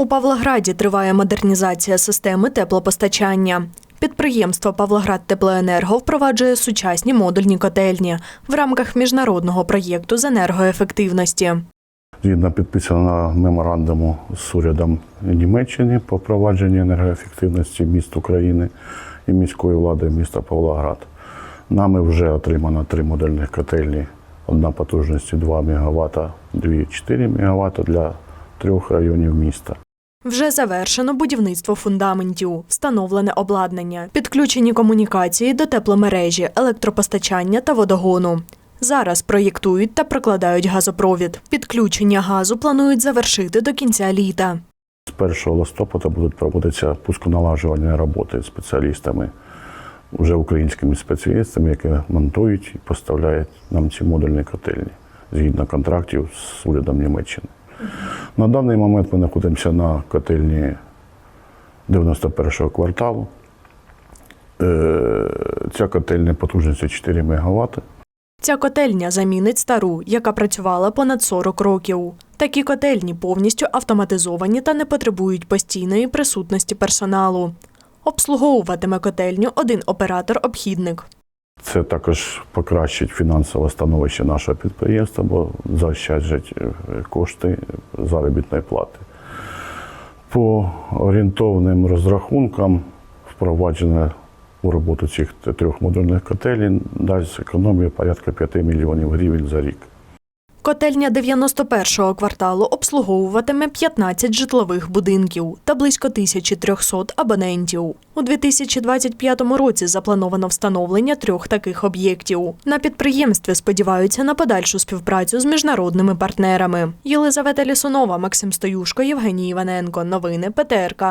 У Павлограді триває модернізація системи теплопостачання. Підприємство Павлоград Теплоенерго впроваджує сучасні модульні котельні в рамках міжнародного проєкту з енергоефективності. Згідно підписаного меморандуму з урядом Німеччини по впровадженню енергоефективності міст України і міської влади міста Павлоград. Нами вже отримано три модельних котельні. Одна потужністю 2 МВт, дві 4 МВт для трьох районів міста. Вже завершено будівництво фундаментів, встановлене обладнання, підключені комунікації до тепломережі, електропостачання та водогону. Зараз проєктують та прокладають газопровід. Підключення газу планують завершити до кінця літа. З 1 листопада будуть проводитися пусконалагоджувальні роботи спеціалістами, вже українськими спеціалістами, які монтують і поставляють нам ці модульні котельні згідно контрактів з урядом Німеччини. На даний момент ми знаходимося на котельні 91-го кварталу. Е, Ця котельня потужністю 4 МВт. Ця котельня замінить стару, яка працювала понад 40 років. Такі котельні повністю автоматизовані та не потребують постійної присутності персоналу. Обслуговуватиме котельню один оператор-обхідник. Це також покращить фінансове становище нашого підприємства, бо заощаджать е, кошти заробітної плати. По орієнтовним розрахункам впровадження у роботу цих трьох модульних котелів дасть економію порядка 5 мільйонів гривень за рік. Котельня 91-го кварталу обслуговуватиме 15 житлових будинків та близько 1300 абонентів. У 2025 році заплановано встановлення трьох таких об'єктів. На підприємстві сподіваються на подальшу співпрацю з міжнародними партнерами. Єлизавета Лісунова, Максим Стоюшко, Євгеній Іваненко. Новини ПТРК.